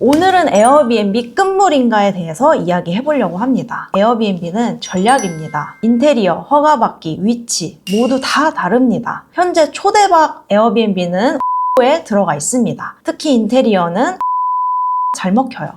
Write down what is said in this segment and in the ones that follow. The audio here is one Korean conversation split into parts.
오늘은 에어비앤비 끝물인가에 대해서 이야기해 보려고 합니다. 에어비앤비는 전략입니다. 인테리어, 허가받기, 위치 모두 다 다릅니다. 현재 초대박 에어비앤비는 에 들어가 있습니다. 특히 인테리어는 잘 먹혀요.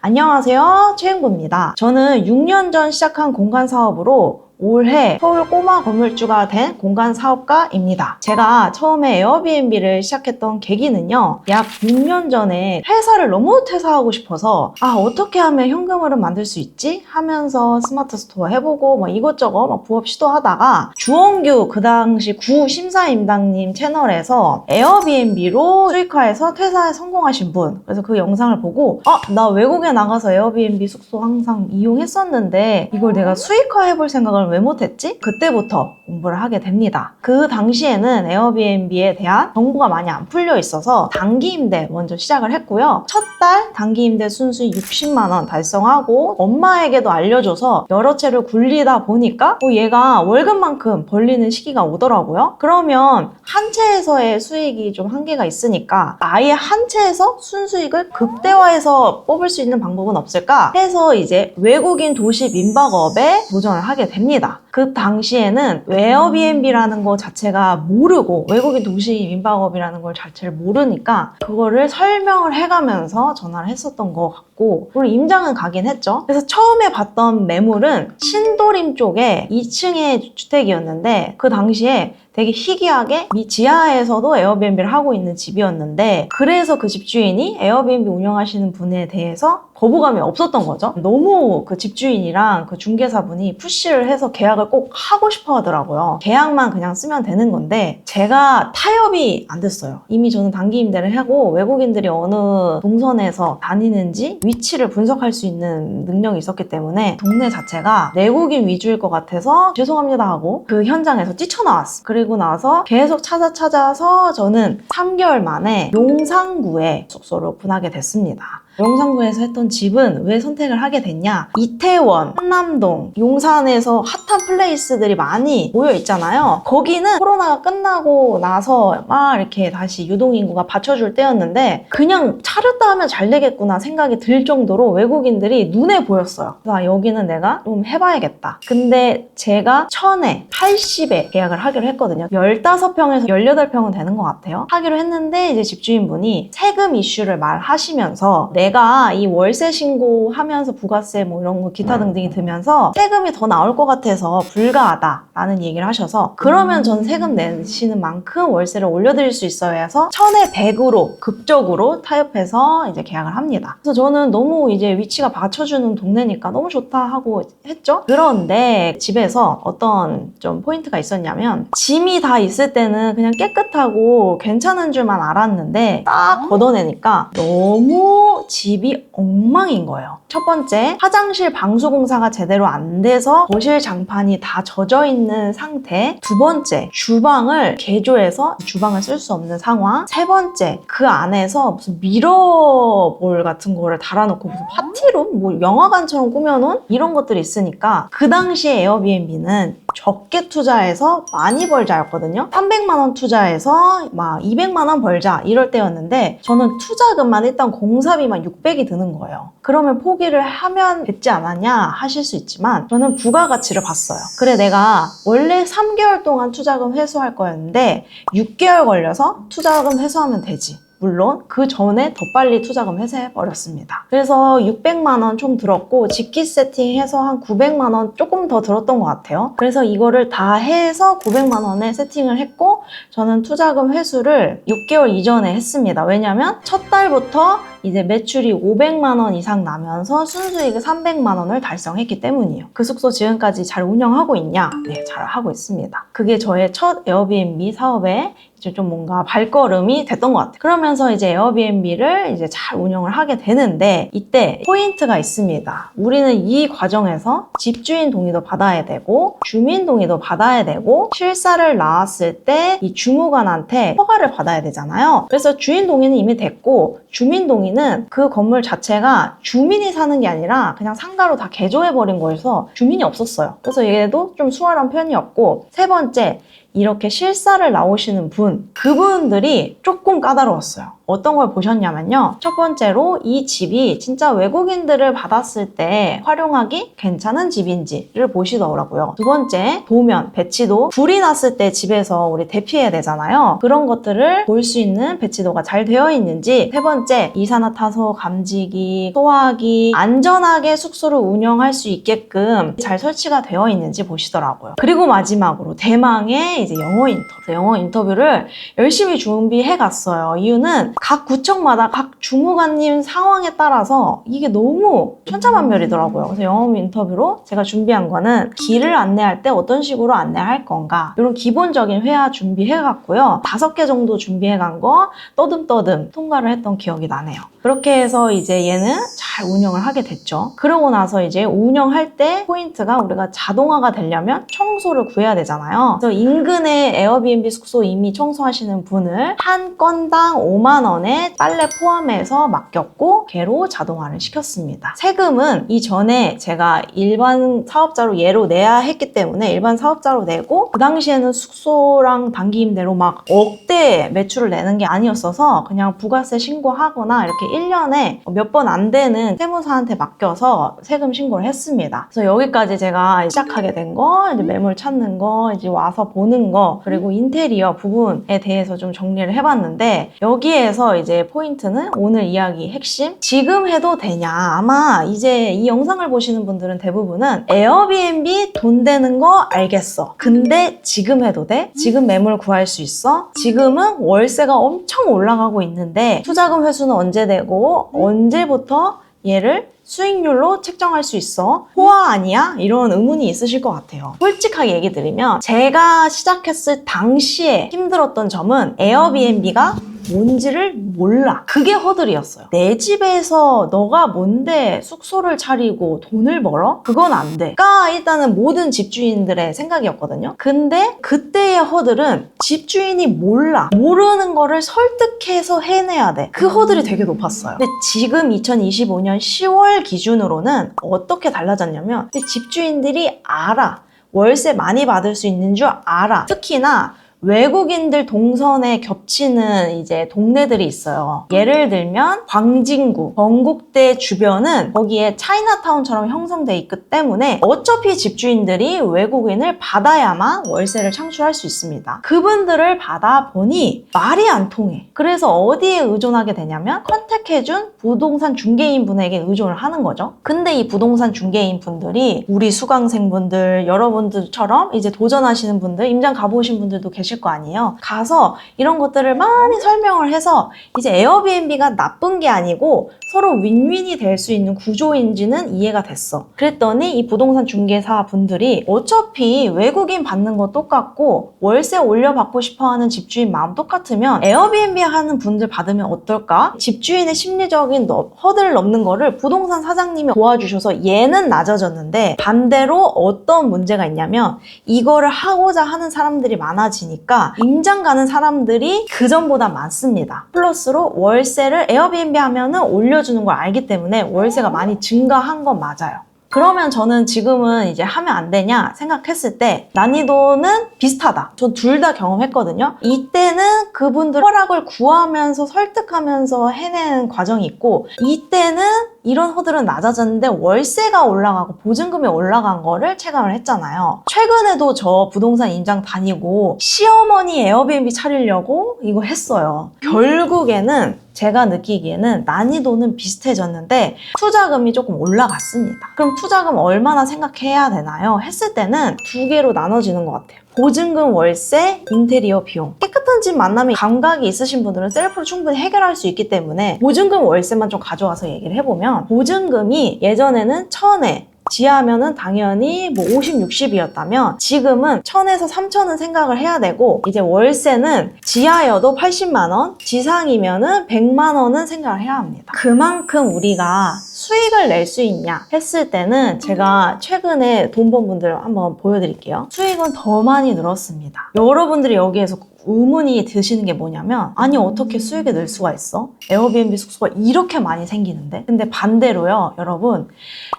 안녕하세요. 최은구입니다. 저는 6년 전 시작한 공간 사업으로 올해 서울 꼬마 건물주가 된 공간 사업가입니다. 제가 처음에 에어비앤비를 시작했던 계기는요. 약 6년 전에 회사를 너무 퇴사하고 싶어서 아 어떻게 하면 현금흐름 만들 수 있지? 하면서 스마트 스토어 해보고 뭐 이것저것 막 부업 시도하다가 주원규 그 당시 구 심사임당님 채널에서 에어비앤비로 수익화해서 퇴사에 성공하신 분 그래서 그 영상을 보고 아나 외국에 나가서 에어비앤비 숙소 항상 이용했었는데 이걸 내가 수익화 해볼 생각을 왜 못했지? 그때부터 공부를 하게 됩니다. 그 당시에는 에어비앤비에 대한 정보가 많이 안 풀려 있어서 단기 임대 먼저 시작을 했고요. 첫 달 단기 임대 순수익 60만 원 달성하고 엄마에게도 알려줘서 여러 채를 굴리다 보니까 어, 얘가 월급만큼 벌리는 시기가 오더라고요. 그러면 한 채에서의 수익이 좀 한계가 있으니까 아예 한 채에서 순수익을 극대화해서 뽑을 수 있는 방법은 없을까 해서 이제 외국인 도시 민박업에 도전을 하게 됩니다. 됩니다. 그 당시에는 에어비앤비라는 거 자체가 모르고 외국인 도시 민박업이라는 걸 자체를 모르니까 그거를 설명을 해가면서 전화를 했었던 것 같고 물론 임장은 가긴 했죠. 그래서 처음에 봤던 매물은 신도림 쪽에 2층의 주택이었는데 그 당시에 되게 희귀하게 이 지하에서도 에어비앤비를 하고 있는 집이었는데 그래서 그 집주인이 에어비앤비 운영하시는 분에 대해서 거부감이 없었던 거죠. 너무 그 집주인이랑 그 중개사분이 푸시를 해서 계약을 꼭 하고 싶어 하더라고요. 계약만 그냥 쓰면 되는 건데 제가 타협이 안 됐어요. 이미 저는 단기 임대를 하고 외국인들이 어느 동선에서 다니는지 위치를 분석할 수 있는 능력이 있었기 때문에 동네 자체가 내국인 위주일 것 같아서 죄송합니다 하고 그 현장에서 뛰쳐나왔어. 그리고 나서 계속 찾아 찾아서 저는 3개월 만에 용산구에 숙소를 오픈하게 됐습니다. 용산구에서 했던 집은 왜 선택을 하게 됐냐? 이태원, 한남동, 용산에서 핫한 플레이스들이 많이 모여 있잖아요. 거기는 코로나가 끝나고 나서 막 이렇게 다시 유동인구가 받쳐줄 때였는데 그냥 차렸다 하면 잘 되겠구나 생각이 들 정도로 외국인들이 눈에 보였어요. 그래서 아, 여기는 내가 좀 해봐야겠다. 근데 제가 천에 80에 계약을 하기로 했거든요. 15평에서 18평은 되는 것 같아요. 하기로 했는데 이제 집주인분이 세금 이슈를 말하시면서 내가 이 월세 신고하면서 부가세 뭐 이런 거 기타 등등이 들면서 세금이 더 나올 것 같아서 불가하다라는 얘기를 하셔서 그러면 전 세금 내시는 만큼 월세를 올려드릴 수 있어요 해서 천에 100으로 급적으로 타협해서 이제 계약을 합니다. 그래서 저는 너무 이제 위치가 받쳐주는 동네니까 너무 좋다 하고 했죠. 그런데 집에서 어떤 좀 포인트가 있었냐면 짐이 다 있을 때는 그냥 깨끗하고 괜찮은 줄만 알았는데 딱 걷어내니까 너무 집이 엉망인 거예요. 첫 번째, 화장실 방수 공사가 제대로 안 돼서 거실 장판이 다 젖어 있는 상태. 두 번째, 주방을 개조해서 주방을 쓸 수 없는 상황. 세 번째, 그 안에서 무슨 미러볼 같은 거를 달아놓고 무슨 파티룸, 뭐 영화관처럼 꾸며놓은 이런 것들이 있으니까 그 당시에 에어비앤비는 적게 투자해서 많이 벌자였거든요. 300만 원 투자해서 막 200만 원 벌자 이럴 때였는데 저는 투자금만 일단 공사비만 600이 드는 거예요. 그러면 포기를 하면 됐지 않았냐 하실 수 있지만 저는 부가가치를 봤어요. 그래 내가 원래 3개월 동안 투자금 회수할 거였는데 6개월 걸려서 투자금 회수하면 되지. 물론 그 전에 더 빨리 투자금 회수해 버렸습니다. 그래서 600만 원 총 들었고 직기 세팅해서 한 900만 원 조금 더 들었던 것 같아요. 그래서 이거를 다 해서 900만 원에 세팅을 했고 저는 투자금 회수를 6개월 이전에 했습니다. 왜냐면 첫 달부터 이제 매출이 500만 원 이상 나면서 순수익을 300만 원을 달성했기 때문이에요. 그 숙소 지금까지 잘 운영하고 있냐? 네, 잘 하고 있습니다. 그게 저의 첫 에어비앤비 사업에 이제 좀 뭔가 발걸음이 됐던 것 같아요. 그러면서 이제 에어비앤비를 이제 잘 운영을 하게 되는데 이때 포인트가 있습니다. 우리는 이 과정에서 집주인 동의도 받아야 되고 주민 동의도 받아야 되고 실사를 나왔을 때 이 주무관한테 허가를 받아야 되잖아요. 그래서 주인 동의는 이미 됐고 주민 동의 는 그 건물 자체가 주민이 사는 게 아니라 그냥 상가로 다 개조해버린 거여서 주민이 없었어요. 그래서 얘도 좀 수월한 편이었고 세 번째 이렇게 실사를 나오시는 분, 그분들이 조금 까다로웠어요. 어떤 걸 보셨냐면요. 첫 번째로 이 집이 진짜 외국인들을 받았을 때 활용하기 괜찮은 집인지를 보시더라고요. 두 번째, 도면, 배치도. 불이 났을 때 집에서 우리 대피해야 되잖아요. 그런 것들을 볼 수 있는 배치도가 잘 되어 있는지. 세 번째, 이산화탄소 감지기, 소화기, 안전하게 숙소를 운영할 수 있게끔 잘 설치가 되어 있는지 보시더라고요. 그리고 마지막으로 대망의 이제 영어 인터뷰. 영어 인터뷰를 열심히 준비해 갔어요. 이유는 각 구청마다 각 주무관님 상황에 따라서 이게 너무 천차만별이더라고요. 그래서 영어 인터뷰로 제가 준비한 거는 길을 안내할 때 어떤 식으로 안내할 건가 이런 기본적인 회화 준비해 갔고요. 다섯 개 정도 준비해 간 거 떠듬떠듬 통과를 했던 기억이 나네요. 그렇게 해서 이제 얘는 잘 운영을 하게 됐죠. 그러고 나서 이제 운영할 때 포인트가 우리가 자동화가 되려면 청소를 구해야 되잖아요. 그래서 인근에 에어비앤비 숙소 이미 청소하시는 분을 한 건당 5만 원에 빨래 포함해서 맡겼고 걔로 자동화를 시켰습니다. 세금은 이전에 제가 일반 사업자로 예로 내야 했기 때문에 일반 사업자로 내고 그 당시에는 숙소랑 단기 임대로 막 억대 매출을 내는 게 아니었어서 그냥 부가세 신고하거나 이렇게 1년에 몇 번 안 되는 세무사한테 맡겨서 세금 신고를 했습니다. 그래서 여기까지 제가 시작하게 된 거, 이제 매물 찾는 거, 이제 와서 보는 거, 그리고 인테리어 부분에 대해서 좀 정리를 해봤는데 여기에서 이제 포인트는 오늘 이야기 핵심 지금 해도 되냐 아마 이제 이 영상을 보시는 분들은 대부분은 에어비앤비 돈 되는 거 알겠어 근데 지금 해도 돼? 지금 매물 구할 수 있어? 지금은 월세가 엄청 올라가고 있는데 투자금 회수는 언제 되고 언제부터 얘를 수익률로 책정할 수 있어? 호화 아니야? 이런 의문이 있으실 것 같아요. 솔직하게 얘기 드리면 제가 시작했을 당시에 힘들었던 점은 에어비앤비가 뭔지를 몰라. 그게 허들이었어요. 내 집에서 너가 뭔데 숙소를 차리고 돈을 벌어? 그건 안 돼. 가 일단은 모든 집주인들의 생각이었거든요. 근데 그때의 허들은 집주인이 몰라. 모르는 거를 설득해서 해내야 돼. 그 허들이 되게 높았어요. 근데 지금 2025년 10월 기준으로는 어떻게 달라졌냐면 집주인들이 알아. 월세 많이 받을 수 있는 줄 알아. 특히나 외국인들 동선에 겹치는 이제 동네들이 있어요. 예를 들면 광진구, 건국대 주변은 거기에 차이나타운처럼 형성돼 있기 때문에 어차피 집주인들이 외국인을 받아야만 월세를 창출할 수 있습니다. 그분들을 받아 보니 말이 안 통해. 그래서 어디에 의존하게 되냐면 컨택해준 부동산 중개인 분에게 의존을 하는 거죠. 근데 이 부동산 중개인 분들이 우리 수강생분들, 여러분들처럼 이제 도전하시는 분들, 임장 가보신 분들도 계실 거 아니에요. 가서 이런 것들을 많이 설명을 해서 이제 에어비앤비가 나쁜 게 아니고 서로 윈윈이 될 수 있는 구조인지는 이해가 됐어. 그랬더니 이 부동산 중개사 분들이 어차피 외국인 받는 거 똑같고 월세 올려받고 싶어 하는 집주인 마음 똑같으면 에어비앤비 하는 분들 받으면 어떨까? 집주인의 심리적인 너- 허들을 넘는 거를 부동산 사장님이 도와주셔서 얘는 낮아졌는데 반대로 어떤 문제가 있냐면 이거를 하고자 하는 사람들이 많아지니까 임장 가는 사람들이 그전보다 많습니다. 플러스로 월세를 에어비앤비 하면은 올려주는 걸 알기 때문에 월세가 많이 증가한 건 맞아요. 그러면 저는 지금은 이제 하면 안 되냐 생각했을 때 난이도는 비슷하다. 전 둘 다 경험했거든요. 이때는 그분들 허락을 구하면서 설득하면서 해내는 과정이 있고 이때는 이런 허들은 낮아졌는데 월세가 올라가고 보증금이 올라간 거를 체감을 했잖아요. 최근에도 저 부동산 임장 다니고 시어머니 에어비앤비 차리려고 이거 했어요. 결국에는 제가 느끼기에는 난이도는 비슷해졌는데 투자금이 조금 올라갔습니다. 그럼 투자금 얼마나 생각해야 되나요? 했을 때는 두 개로 나눠지는 것 같아요. 보증금 월세, 인테리어 비용. 깨끗한 집 만나면 감각이 있으신 분들은 셀프로 충분히 해결할 수 있기 때문에 보증금 월세만 좀 가져와서 얘기를 해보면 보증금이 예전에는 천에 지하면은 당연히 뭐 50, 60이었다면 지금은 1000에서 3000은 생각을 해야 되고 이제 월세는 지하여도 80만 원, 지상이면은 100만 원은 생각을 해야 합니다. 그만큼 우리가 수익을 낼 수 있냐 했을 때는 제가 최근에 돈 번 분들 한번 보여드릴게요. 수익은 더 많이 늘었습니다. 여러분들이 여기에서 의문이 드시는 게 뭐냐면 아니 어떻게 수익을 낼 수가 있어? 에어비앤비 숙소가 이렇게 많이 생기는데 근데 반대로요 여러분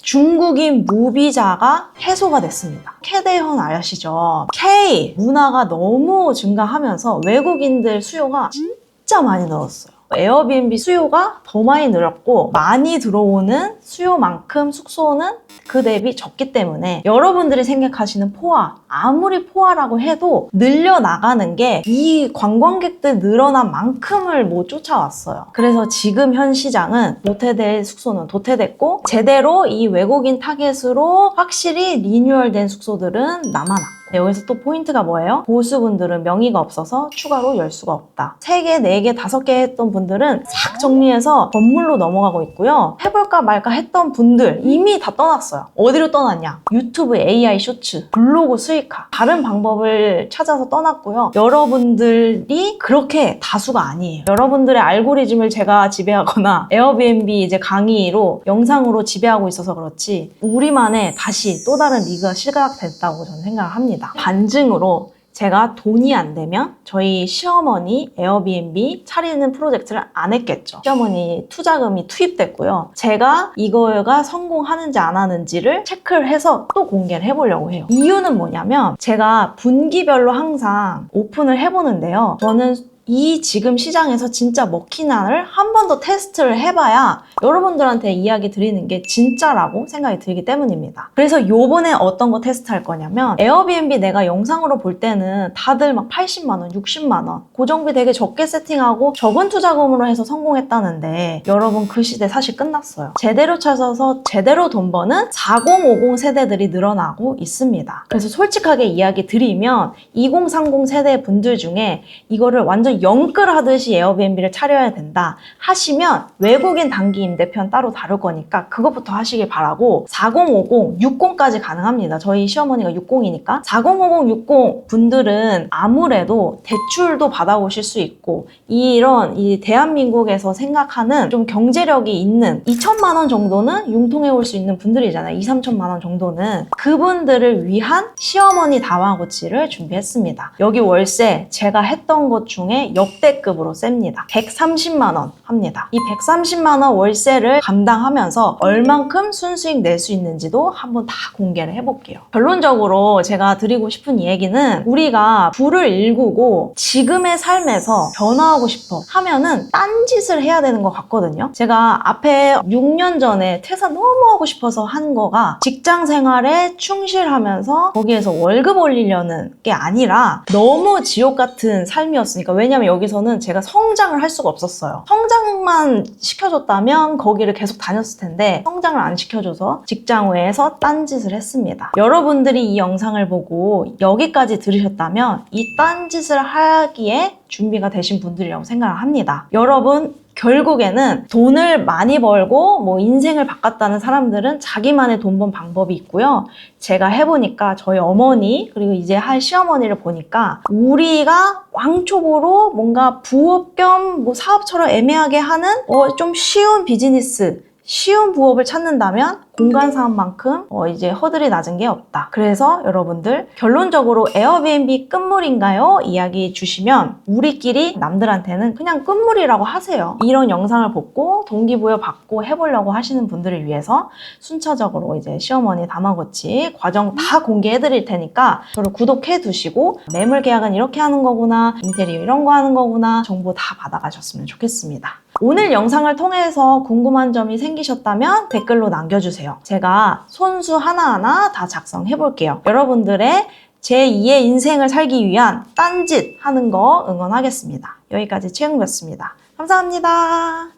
중국인 무비자가 해소가 됐습니다. 캐대현 아시죠? K 문화가 너무 증가하면서 외국인들 수요가 진짜 많이 늘었어요. 에어비앤비 수요가 더 많이 늘었고 많이 들어오는 수요만큼 숙소는 그 대비 적기 때문에 여러분들이 생각하시는 포화 아무리 포화라고 해도 늘려나가는 게 이 관광객들 늘어난 만큼을 못 쫓아왔어요. 그래서 지금 현 시장은 도태될 숙소는 도태됐고 제대로 이 외국인 타겟으로 확실히 리뉴얼된 숙소들은 남아났고 네, 여기서 또 포인트가 뭐예요? 보수분들은 명의가 없어서 추가로 열 수가 없다. 3개, 4개, 5개 했던 분들은 싹 정리해서 건물로 넘어가고 있고요. 해볼까 말까 했던 분들 이미 다 떠났어요. 어디로 떠났냐? 유튜브 AI 쇼츠, 블로그 수익화. 다른 방법을 찾아서 떠났고요. 여러분들이 그렇게 다수가 아니에요. 여러분들의 알고리즘을 제가 지배하거나 에어비앤비 이제 강의로 영상으로 지배하고 있어서 그렇지 우리만의 다시 또 다른 리그가 시작됐다고 저는 생각을 합니다. 반증으로 제가 돈이 안 되면 저희 시어머니 에어비앤비 차리는 프로젝트를 안 했겠죠. 시어머니 투자금이 투입됐고요. 제가 이거가 성공하는지 안 하는지를 체크를 해서 또 공개를 해보려고 해요. 이유는 뭐냐면 제가 분기별로 항상 오픈을 해보는데요. 저는 이 지금 시장에서 진짜 먹히나를 한 번 더 테스트를 해봐야 여러분들한테 이야기 드리는 게 진짜라고 생각이 들기 때문입니다. 그래서 요번에 어떤 거 테스트 할 거냐면 에어비앤비 내가 영상으로 볼 때는 다들 막 80만 원, 60만 원 고정비 되게 적게 세팅하고 적은 투자금으로 해서 성공했다는데 여러분 그 시대 사실 끝났어요. 제대로 찾아서 제대로 돈 버는 4050 세대들이 늘어나고 있습니다. 그래서 솔직하게 이야기 드리면 2030 세대 분들 중에 이거를 완전 영끌 하듯이 에어비앤비를 차려야 된다 하시면 외국인 단기 임대편 따로 다룰 거니까 그것부터 하시길 바라고 4050, 60까지 가능합니다. 저희 시어머니가 60이니까 4050, 60 분들은 아무래도 대출도 받아오실 수 있고 이런 이 대한민국에서 생각하는 좀 경제력이 있는 2천만 원 정도는 융통해 올 수 있는 분들이잖아요. 2, 3천만 원 정도는 그분들을 위한 시어머니 다마고치를 준비했습니다. 여기 월세 제가 했던 것 중에 역대급으로 셉니다. 130만 원 합니다. 이 130만 원 월세를 감당하면서 얼만큼 순수익 낼 수 있는지도 한번 다 공개를 해볼게요. 결론적으로 제가 드리고 싶은 이 얘기는 우리가 불을 일구고 지금의 삶에서 변화하고 싶어 하면은 딴짓을 해야 되는 것 같거든요. 제가 앞에 6년 전에 퇴사 너무 하고 싶어서 한 거가 직장 생활에 충실하면서 거기에서 월급 올리려는 게 아니라 너무 지옥 같은 삶이었으니까 왜냐면 여기서는 제가 성장을 할 수가 없었어요. 성장만 시켜줬다면 거기를 계속 다녔을 텐데 성장을 안 시켜줘서 직장 외에서 딴짓을 했습니다. 여러분들이 이 영상을 보고 여기까지 들으셨다면 이 딴짓을 하기에 준비가 되신 분들이라고 생각을 합니다. 여러분 결국에는 돈을 많이 벌고 뭐 인생을 바꿨다는 사람들은 자기만의 돈 번 방법이 있고요. 제가 해보니까 저희 어머니 그리고 이제 할 시어머니를 보니까 우리가 왕초보로 뭔가 부업 겸 뭐 사업처럼 애매하게 하는 어, 좀 쉬운 비즈니스 쉬운 부업을 찾는다면 공간 사업만큼 어, 이제 허들이 낮은 게 없다. 그래서 여러분들 결론적으로 에어비앤비 끝물인가요? 이야기 주시면 우리끼리 남들한테는 그냥 끝물이라고 하세요. 이런 영상을 보고 동기부여 받고 해보려고 하시는 분들을 위해서 순차적으로 이제 시어머니 다마고치 과정 다 공개해 드릴 테니까 저를 구독해 두시고 매물 계약은 이렇게 하는 거구나 인테리어 이런 거 하는 거구나 정보 다 받아가셨으면 좋겠습니다. 오늘 영상을 통해서 궁금한 점이 생기셨다면 댓글로 남겨주세요. 제가 손수 하나하나 다 작성해 볼게요. 여러분들의 제2의 인생을 살기 위한 딴짓 하는 거 응원하겠습니다. 여기까지 최영구였습니다. 감사합니다.